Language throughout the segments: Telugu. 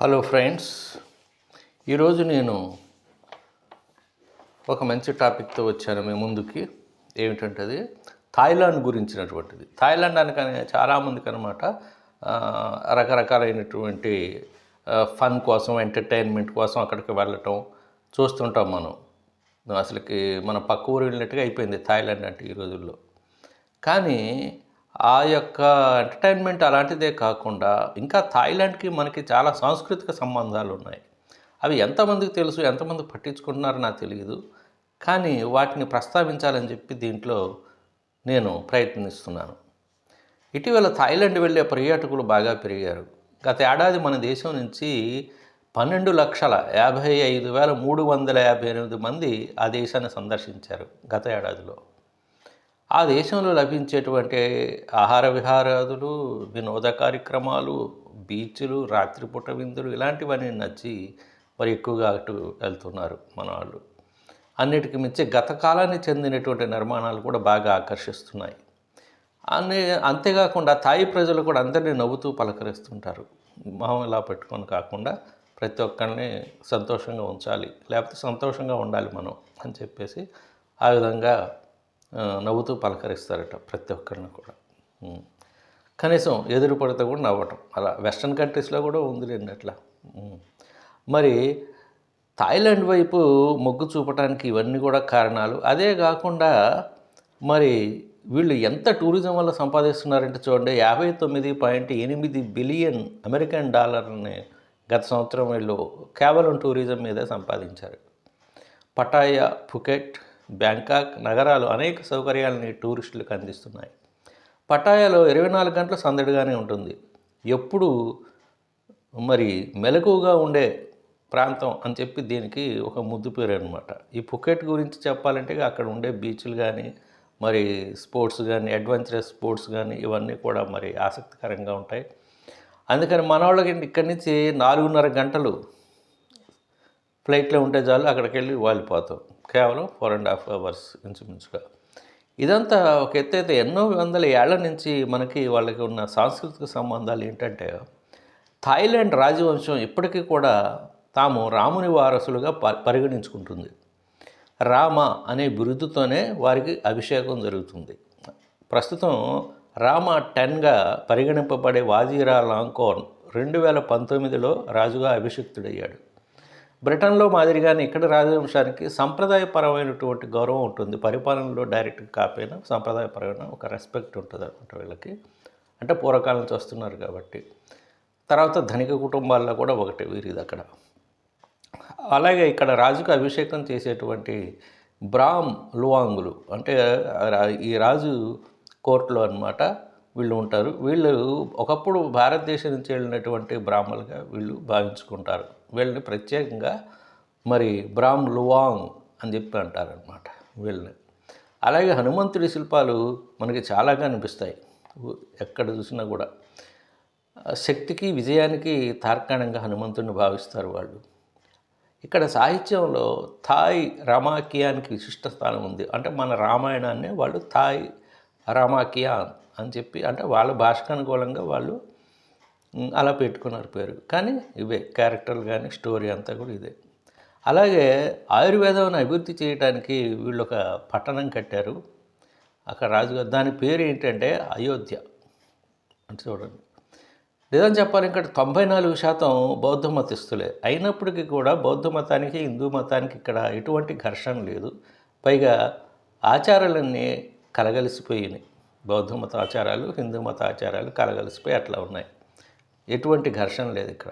హలో ఫ్రెండ్స్ ఈరోజు నేను ఒక మంచి టాపిక్తో వచ్చాను మీ ముందుకి. ఏమిటంటే అది థాయిలాండ్ గురించినటువంటిది. థాయిలాండ్ అనగానే చాలామందికి అనమాట రకరకాలైనటువంటి ఫన్ కోసం ఎంటర్టైన్మెంట్ కోసం అక్కడికి వెళ్ళటం చూస్తుంటాం మనం. అసలుకి మన పక్క ఊరు వెళ్ళినట్టుగా అయిపోయింది థాయిలాండ్ అంటే ఈ రోజుల్లో. కానీ ఆ యొక్క ఎంటర్టైన్మెంట్ అలాంటిదే కాకుండా ఇంకా థాయిలాండ్కి మనకి చాలా సాంస్కృతిక సంబంధాలు ఉన్నాయి. అవి ఎంతమందికి తెలుసు ఎంతమంది పట్టించుకుంటున్నారో నాకు తెలియదు. కానీ వాటిని ప్రస్తావించాలని చెప్పి దీంట్లో నేను ప్రయత్నిస్తున్నాను. ఇటీవల థాయిలాండ్ వెళ్ళే పర్యాటకులు బాగా పెరిగారు. గత ఏడాది మన దేశం నుంచి పన్నెండు లక్షల యాభై ఐదు వేల మూడు వందల యాభై ఎనిమిది మంది ఆ దేశాన్ని సందర్శించారు గత ఏడాదిలో. ఆ దేశంలో లభించేటువంటి ఆహార విహారాదులు వినోద కార్యక్రమాలు బీచ్లు రాత్రిపూట విందులు ఇలాంటివన్నీ నచ్చి మరి ఎక్కువగా అటు వెళ్తున్నారు మన వాళ్ళు. అన్నిటికి మించి గత కాలానికి చెందినటువంటి నిర్మాణాలు కూడా బాగా ఆకర్షిస్తున్నాయి. అనే అంతేకాకుండా థాయి ప్రజలు కూడా అందరినీ నవ్వుతూ పలకరిస్తుంటారు. మొహం ఇలా పెట్టుకొని కాకుండా ప్రతి ఒక్కరిని సంతోషంగా ఉంచాలి లేకపోతే సంతోషంగా ఉండాలి మనం అని చెప్పేసి ఆ విధంగా నవ్వుతూ పలకరిస్తారట ప్రతి ఒక్కరిని కూడా. కనీసం ఎదురు పడితే కూడా నవ్వటం. అలా వెస్ట్రన్ కంట్రీస్లో కూడా ఉందిలేండి అట్లా. మరి థాయిలాండ్ వైపు మొగ్గు చూపడానికి ఇవన్నీ కూడా కారణాలు. అదే కాకుండా మరి వీళ్ళు ఎంత టూరిజం వల్ల సంపాదిస్తున్నారంటే చూడండి యాభై తొమ్మిది పాయింట్ ఎనిమిది బిలియన్ అమెరికన్ డాలర్ని గత సంవత్సరం వీళ్ళు కేవలం టూరిజం మీదే సంపాదించారు. పటాయా ఫుకెట్ బ్యాంకాక్ నగరాలు అనేక సౌకర్యాలని టూరిస్టులకు అందిస్తున్నాయి. పటాయాలో ఇరవై నాలుగు గంటలు సందడిగానే ఉంటుంది. ఎప్పుడు మరి మెలకువగా ఉండే ప్రాంతం అని చెప్పి దీనికి ఒక ముద్దు పేరు అనమాట ఈ పుకెట్ గురించి చెప్పాలంటే అక్కడ ఉండే బీచ్లు కానీ మరి స్పోర్ట్స్ కానీ అడ్వెంచరస్ స్పోర్ట్స్ కానీ ఇవన్నీ కూడా మరి ఆసక్తికరంగా ఉంటాయి. అందుకని మన వాళ్ళకి ఇక్కడి నుంచి నాలుగున్నర గంటలు ఫ్లైట్లో ఉంటే చాలు అక్కడికి వెళ్ళి వాలిపోతాం. కేవలం ఫోర్ అండ్ హాఫ్ అవర్స్ ఇంచుమించుగా. ఇదంతా ఒక ఎత్తు అయితే ఎన్నో వందల ఏళ్ళ నుంచి మనకి వాళ్ళకి ఉన్న సాంస్కృతిక సంబంధాలు ఏంటంటే థాయిలాండ్ రాజవంశం ఇప్పటికీ కూడా తాము రాముని వారసులుగా ప పరిగణించుకుంటుంది. రామ అనే బిరుదుతోనే వారికి అభిషేకం జరుగుతుంది. ప్రస్తుతం రామ టెన్గా పరిగణింపబడే వాజీరా లాంకోన్ రెండు వేల పంతొమ్మిదిలో రాజుగా అభిషిక్తుడయ్యాడు. బ్రిటన్లో మాదిరిగానే ఇక్కడ రాజవంశానికి సంప్రదాయపరమైనటువంటి గౌరవం ఉంటుంది. పరిపాలనలో డైరెక్ట్ కాకపోయినా సంప్రదాయపరమైన ఒక రెస్పెక్ట్ ఉంటుంది అనమాట వీళ్ళకి. అంటే పూర్వకాలం నుంచి వస్తున్నారు కాబట్టి. తర్వాత ధనిక కుటుంబాల్లో కూడా ఒకటి వీరిది అక్కడ. అలాగే ఇక్కడ రాజుకు అభిషేకం చేసేటువంటి బ్రామ్ లువాంగులు అంటే ఈ రాజు కోర్టులో అన్నమాట వీళ్ళు ఉంటారు. వీళ్ళు ఒకప్పుడు భారతదేశం నుంచి వెళ్ళినటువంటి బ్రాహ్మలుగా వీళ్ళు భావించుకుంటారు. వీళ్ళని ప్రత్యేకంగా మరి బ్రామ్ లువాంగ్ అని చెప్పి అంటారనమాట వీళ్ళని. అలాగే హనుమంతుడి శిల్పాలు మనకి చాలా కనిపిస్తాయి ఎక్కడ చూసినా కూడా. శక్తికి విజయానికి తార్కాణంగా హనుమంతుడిని భావిస్తారు వాళ్ళు. ఇక్కడ సాహిత్యంలో థాయ్ రామాకియానికి విశిష్ట స్థానం ఉంది. అంటే మన రామాయణాన్ని వాళ్ళు థాయ్ రామాకియాన్ అని చెప్పి అంటే వాళ్ళ భాషకు అనుకూలంగా వాళ్ళు అలా పెట్టుకున్నారు పేరు. కానీ ఇవే క్యారెక్టర్లు కానీ స్టోరీ అంతా కూడా ఇదే. అలాగే ఆయుర్వేదాన్ని అభివృద్ధి చేయడానికి వీళ్ళు ఒక పట్టణం కట్టారు. అక్కడ రాజుగారు దాని పేరు ఏంటంటే అయోధ్య. అంటే చూడండి. నిజం చెప్పాలి ఇక్కడ తొంభై నాలుగు శాతం బౌద్ధ మతస్థులే. అయినప్పటికీ కూడా బౌద్ధ మతానికి హిందూ మతానికి ఇక్కడ ఎటువంటి ఘర్షణ లేదు. పైగా ఆచారాలన్నీ కలగలిసిపోయినాయి. బౌద్ధ మత ఆచారాలు హిందూ మత ఆచారాలు కలగలిసిపోయి అట్లా ఉన్నాయి. ఎటువంటి ఘర్షణ లేదు ఇక్కడ.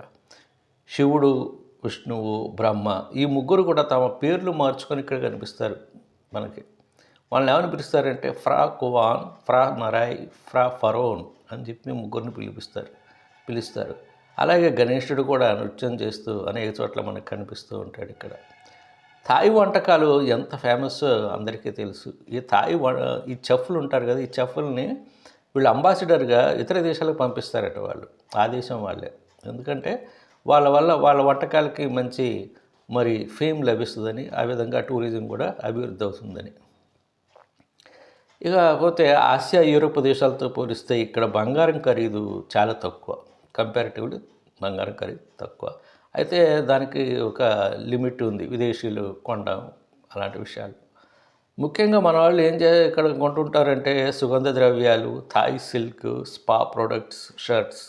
శివుడు విష్ణువు బ్రహ్మ ఈ ముగ్గురు కూడా తమ పేర్లు మార్చుకొని ఇక్కడ కనిపిస్తారు మనకి. వాళ్ళని ఏమని పిలుస్తారంటే ఫ్రా కువాన్ ఫ్రా నరాయ్ ఫ్రా ఫరోన్ అని చెప్పి ముగ్గురిని పిలిపిస్తారు పిలుస్తారు. అలాగే గణేశుడు కూడా నృత్యం చేస్తూ అనేక చోట్ల మనకు కనిపిస్తూ ఉంటాడు ఇక్కడ. థాయ్ వంటకాలు ఎంత ఫేమస్ అందరికీ తెలుసు. ఈ థాయ్ ఈ చెఫ్లు ఉంటారు కదా ఈ చెఫ్లని వీళ్ళు అంబాసిడర్గా ఇతర దేశాలకు పంపిస్తారట వాళ్ళు ఆ దేశం వాళ్ళే. ఎందుకంటే వాళ్ళ వల్ల వాళ్ళ వంటకాలకి మంచి మరి ఫేమ్ లభిస్తుందని ఆ విధంగా టూరిజం కూడా అభివృద్ధి అవుతుందని. ఇక పోతే ఆసియా యూరోప్ దేశాలతో పోలిస్తే ఇక్కడ బంగారం ఖరీదు చాలా తక్కువ. కంపారిటివ్లీ బంగారం ఖరీదు తక్కువ. అయితే దానికి ఒక లిమిట్ ఉంది విదేశీయులు కొండం అలాంటి విషయాలు. ముఖ్యంగా మన వాళ్ళు ఏం చే ఇక్కడ కొంటుంటారంటే సుగంధ ద్రవ్యాలు Thai silk spa products shirts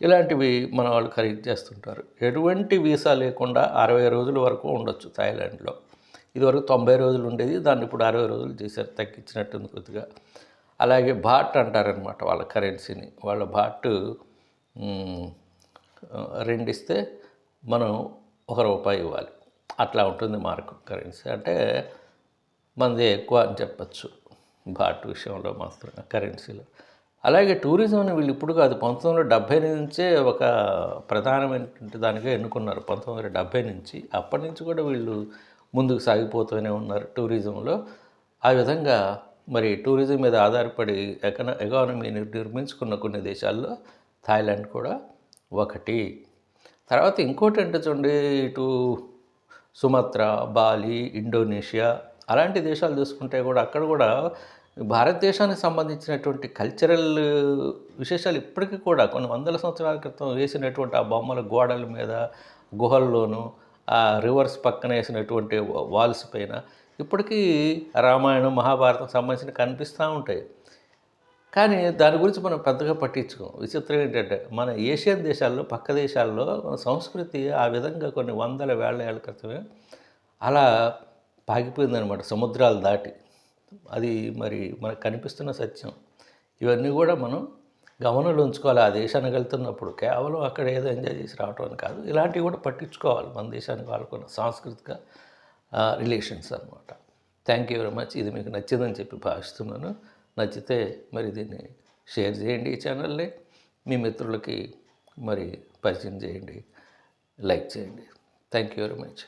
ఇలాంటివి మన వాళ్ళు ఖరీదు చేస్తుంటారు. ఎటువంటి వీసా లేకుండా అరవై రోజుల వరకు ఉండొచ్చు థాయిలాండ్లో. ఇదివరకు తొంభై రోజులు ఉండేది దాన్ని ఇప్పుడు అరవై రోజులు చేశారు తగ్గించినట్టుంది కొద్దిగా. అలాగే బాట్ అంటారనమాట వాళ్ళ కరెన్సీని. వాళ్ళ బాట్ రెండిస్తే మనం ఒక రూపాయి ఇవ్వాలి. అట్లా ఉంటుంది మార్కు కరెన్సీ. అంటే మనది ఎక్కువ అని చెప్పచ్చు. బాట్ విషయంలో మాత్రం కరెన్సీలో. అలాగే టూరిజంని వీళ్ళు ఇప్పుడు కాదు పంతొమ్మిది వందల డెబ్బై నుంచే ఒక ప్రధానమైనటువంటి దానిగా ఎన్నుకున్నారు. పంతొమ్మిది వందల డెబ్బై నుంచి అప్పటి నుంచి కూడా వీళ్ళు ముందుకు సాగిపోతూనే ఉన్నారు టూరిజంలో. ఆ విధంగా మరి టూరిజం మీద ఆధారపడి ఎకన ఎకానమీని నిర్మించుకున్న కొన్ని దేశాల్లో థాయిలాండ్ కూడా ఒకటి. తర్వాత ఇంకోటి అంటే చూడండి ఇటు సుమత్రా బాలి ఇండోనేషియా అలాంటి దేశాలు చూసుకుంటే కూడా అక్కడ కూడా భారతదేశానికి సంబంధించినటువంటి కల్చరల్ విశేషాలు ఇప్పటికీ కూడా కొన్ని వందల సంవత్సరాల క్రితం వేసినటువంటి ఆ బొమ్మల గోడల మీద గుహల్లోనూ ఆ రివర్స్ పక్కన వేసినటువంటి వాల్స్ పైన ఇప్పటికీ రామాయణం మహాభారతం సంబంధించిన కనిపిస్తూ ఉంటాయి. కానీ దాని గురించి మనం పెద్దగా పట్టించుకోం. విచిత్రం ఏంటంటే మన ఏషియన్ దేశాల్లో పక్క దేశాల్లో మన సంస్కృతి ఆ విధంగా కొన్ని వందల వేల ఏళ్ళ క్రితమే అలా పాకిపోయిందనమాట సముద్రాలు దాటి. అది మరి మనకు కనిపిస్తున్న సత్యం. ఇవన్నీ కూడా మనం గమనంలో ఉంచుకోవాలి. ఆ దేశానికి వెళ్తున్నప్పుడు కేవలం అక్కడ ఏదో ఎంజాయ్ చేసి రావటం అని కాదు ఇలాంటివి కూడా పట్టించుకోవాలి. మన దేశానికి వాళ్ళకున్న సాంస్కృతిక రిలేషన్స్ అనమాట థ్యాంక్ యూ వెరీ మచ్. ఇది మీకు నచ్చిందని చెప్పి భావిస్తున్నాను. నచ్చితే మరి దీన్ని షేర్ చేయండి ఈ ఛానల్ని. మీ మిత్రులకి మరి పరిచయం చేయండి. లైక్ చేయండి. Thank you very much